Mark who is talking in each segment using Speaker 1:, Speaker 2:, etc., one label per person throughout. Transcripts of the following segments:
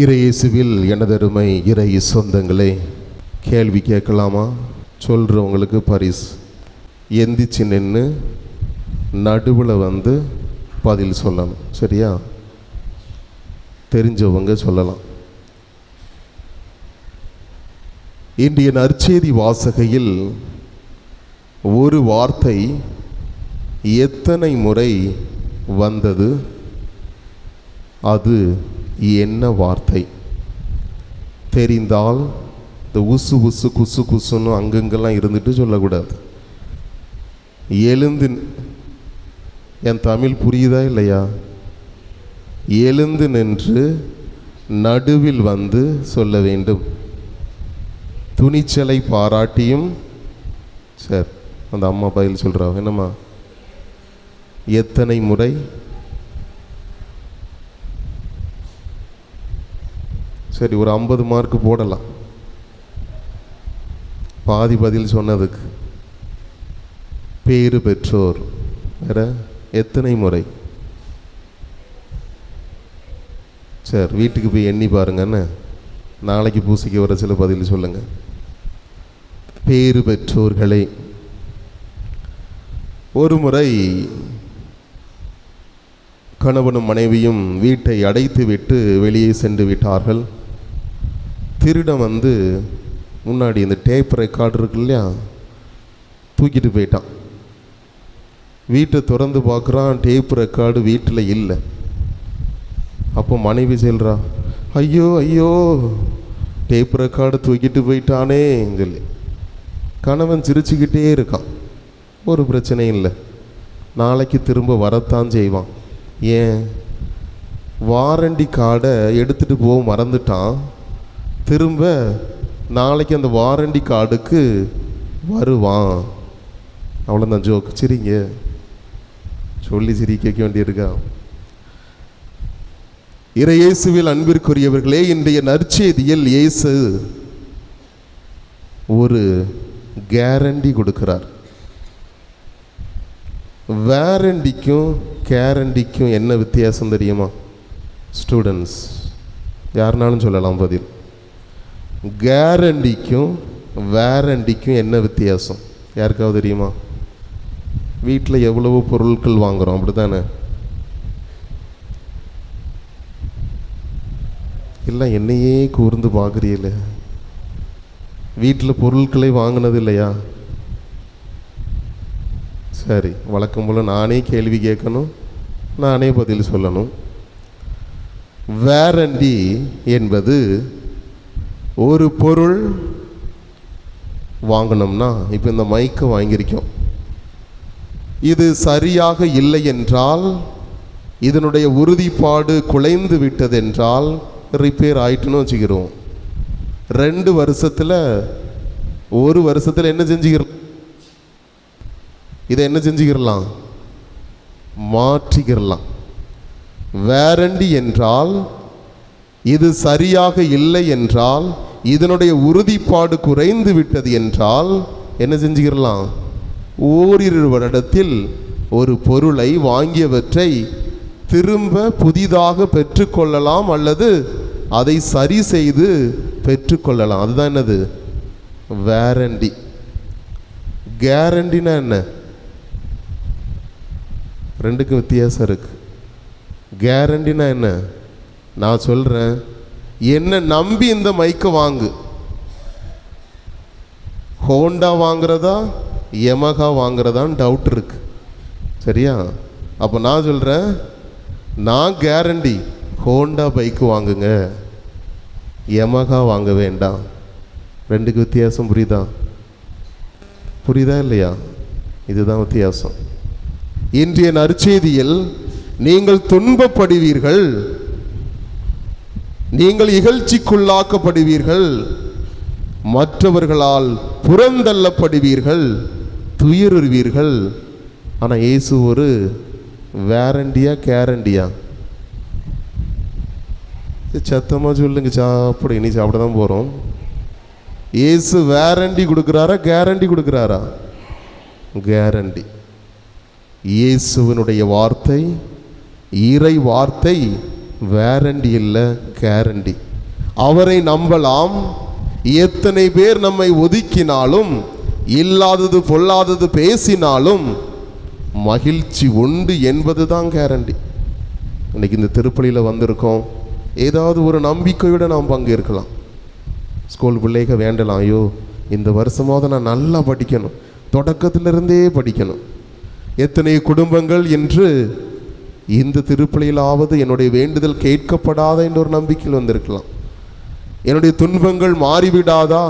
Speaker 1: இறையேசுவில் எனதருமை இறை சொந்தங்களே கேள்வி கேட்கலாமா? சொல்கிறவங்களுக்கு பரிசு. எந்திரிச்சு நின்று நடுவில் வந்து பதில் சொல்லணும். சரியா? தெரிஞ்சவங்க சொல்லலாம். இன்றைய நற்செய்தி வாசகையில் ஒரு வார்த்தை எத்தனை முறை வந்தது? அது என்ன வார்த்தை? தெரிந்தால் இந்த உசு உசு குசு குசுன்னு அங்கங்கெல்லாம் இருந்துட்டு சொல்லக்கூடாது. எழுந்து என் தமிழ் புரியுதா இல்லையா? எழுந்து நின்று நடுவில் வந்து சொல்ல வேண்டும். துணிச்சலை பாராட்டியும் சார் அந்த அம்மா பதில் சொல்கிறாங்க என்னம்மா? எத்தனை முறை சரி ஒரு ஐம்பது மார்க் போடலாம். பாதி பதில் சொன்னதுக்கு. பேறு பெற்றோர். வேற எத்தனை முறை? சரி வீட்டுக்கு போய் எண்ணி பாருங்கன்னு நாளைக்கு பூசிக்கு வர சில பதில் சொல்லுங்க. பேறு பெற்றோர்களே ஒரு முறை கணவனும் மனைவியும் வீட்டை அடைத்து விட்டு வெளியே சென்று விட்டார்கள். திருடன் வந்து முன்னாடி இந்த டேப் ரெக்கார்டு இருக்கு இல்லையா? தூக்கிட்டு போயிட்டான். வீட்டை திறந்து பார்க்குறான் டேப் ரெக்கார்டு வீட்டில் இல்லை. அப்போ மனைவி சொல்கிறா ஐயோ ஐயோ டேப் ரெக்கார்டு தூக்கிட்டு போயிட்டானே சொல்லி. கணவன் சிரிச்சுக்கிட்டே இருக்கான். ஒரு பிரச்சனையும் இல்லை. நாளைக்கு திரும்ப வரத்தான் செய்வான். ஏன்? வாரண்டி கார்டை எடுத்துகிட்டு போக மறந்துட்டான். திரும்ப நாளைக்கு அந்த வாரண்டி கார்டுக்கு வருவான். அவ்வளோதான் ஜோக் சிரிங்க. சொல்லி சிரிக்க வேண்டியிருக்கா இறையேசுவில் அன்பிற்குரியவர்களே இன்றைய நற்செய்தியில் இயேசு ஒரு கேரண்டி கொடுக்கிறார். வேரண்டிக்கும் கேரண்டிக்கும் என்ன வித்தியாசம் தெரியுமா? ஸ்டூடெண்ட்ஸ் யாருனாலும் சொல்லலாம் பதில். கேரண்டிக்கும் வேரண்டிக்கும் என்ன வித்தியாசம்? யாருக்காவது தெரியுமா? வீட்டில் எவ்வளவோ பொருட்கள் வாங்குகிறோம் அப்படி தானே இல்லை என்னையே கூர்ந்து பார்க்குறீல வீட்டில் பொருட்களை வாங்கினது இல்லையா? சரி வழக்கம் போல் நானே கேள்வி கேட்கணும் நானே பதில் சொல்லணும். வேரண்டி என்பது ஒரு பொருள் வாங்கினோம்னா இப்போ இந்த மைக்கை வாங்கியிருக்கோம். இது சரியாக இல்லை என்றால் இதனுடைய உறுதிப்பாடு குலைந்து விட்டது என்றால் ரிப்பேர் ஆயிட்டுன்னு வச்சுக்கிறோம். ரெண்டு வருஷத்தில் ஒரு வருஷத்தில் என்ன செஞ்சுக்கிறோம்? இதை என்ன செஞ்சுக்கிடலாம் மாற்றிக்கிடலாம் வேரண்டி என்றால் இது சரியாக இல்லை என்றால் இதனுடைய உறுதிப்பாடு குறைந்து விட்டது என்றால் என்ன செஞ்சுக்கிடலாம் ஓரிரு வருடத்தில் ஒரு பொருளை வாங்கியவற்றை திரும்ப புதிதாக பெற்றுக்கொள்ளலாம் அல்லது அதை சரி செய்து பெற்றுக்கொள்ளலாம். அதுதான் என்னது? வேரண்டி கேரண்டினா என்ன? ரெண்டுக்கும் வித்தியாசம் இருக்கு. கேரண்டினா என்ன? நான் சொல்கிறேன் என்னை நம்பி இந்த மைக்கை வாங்கு. ஹோண்டா வாங்குறதா? எமகா வாங்குறதான்னு டவுட் இருக்கு. சரியா? அப்போ நான் சொல்கிறேன் நான் கேரண்டி ஹோண்டா பைக்கு வாங்குங்க. எமகா வாங்க வேண்டாம். ரெண்டுக்கு வித்தியாசம் புரியுதா? புரியுதா இல்லையா? இதுதான் வித்தியாசம். இன்றைய நற்செய்தியில் நீங்கள் துன்பப்படுவீர்கள். நீங்கள் இகழ்ச்சிக்குள்ளாக்கப்படுவீர்கள். மற்றவர்களால் புறந்தள்ளப்படுவீர்கள். துயருவீர்கள். ஆனால் இயேசு ஒரு வேரண்டியா கேரண்டியா? சத்தமாக சொல்லுங்க சாப்பிட. இனி சாப்பிட தான் போகிறோம் இயேசு வேரண்டி கொடுக்குறாரா கேரண்டி கொடுக்குறாரா? கேரண்டி. இயேசுவினுடைய வார்த்தை இறை வார்த்தை வேரண்டி இல்லை கேரண்டி. அவரை நம்பலாம் எத்தனை பேர் நம்மை ஒதுக்கினாலும் இல்லாதது பொல்லாதது பேசினாலும் மகிழ்ச்சி உண்டு என்பது தான் கேரண்டி. இன்னைக்கு இந்த திருப்பலியில் வந்திருக்கோம். ஏதாவது ஒரு நம்பிக்கையோடு நாம் பங்கேற்கலாம். ஸ்கூல் பிள்ளைக வேண்டலாம் ஐயோ இந்த வருஷமாவது நான் நல்லா படிக்கணும். தொடக்கத்திலிருந்தே படிக்கணும். எத்தனை குடும்பங்கள் என்று இந்த திருப்பலியிலாவது என்னுடைய வேண்டுதல் கேட்கப்படாத என்ற ஒரு நம்பிக்கையில் வந்திருக்கலாம். என்னுடைய துன்பங்கள் மாறிவிடாதா?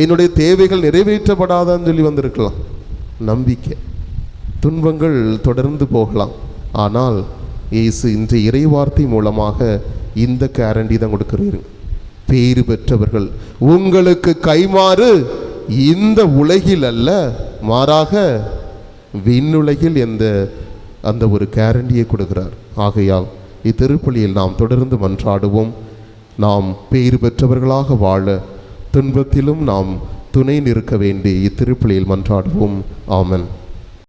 Speaker 1: என்னுடைய தேவைகள் நிறைவேற்றப்படாதான்னு சொல்லி வந்திருக்கலாம். நம்பிக்கை. துன்பங்கள் தொடர்ந்து போகலாம். ஆனால் இயேசு இன்று இறைவார்த்தை மூலமாக இந்த கேரண்டி தான் கொடுக்கிறீர்கள் பேறு பெற்றவர்கள் உங்களுக்கு கைமாறு இந்த உலகில் அல்ல மாறாக விண்ணுலகில் எந்த அந்த ஒரு கேரண்டியை கொடுக்கிறார். ஆகையால் இத்திருப்பலியில் நாம் தொடர்ந்து மன்றாடுவோம். நாம் பேறு பெற்றவர்களாக வாழ துன்பத்திலும் நாம் துணை நிற்க வேண்டி இத்திருப்பலியில் மன்றாடுவோம். ஆமன்.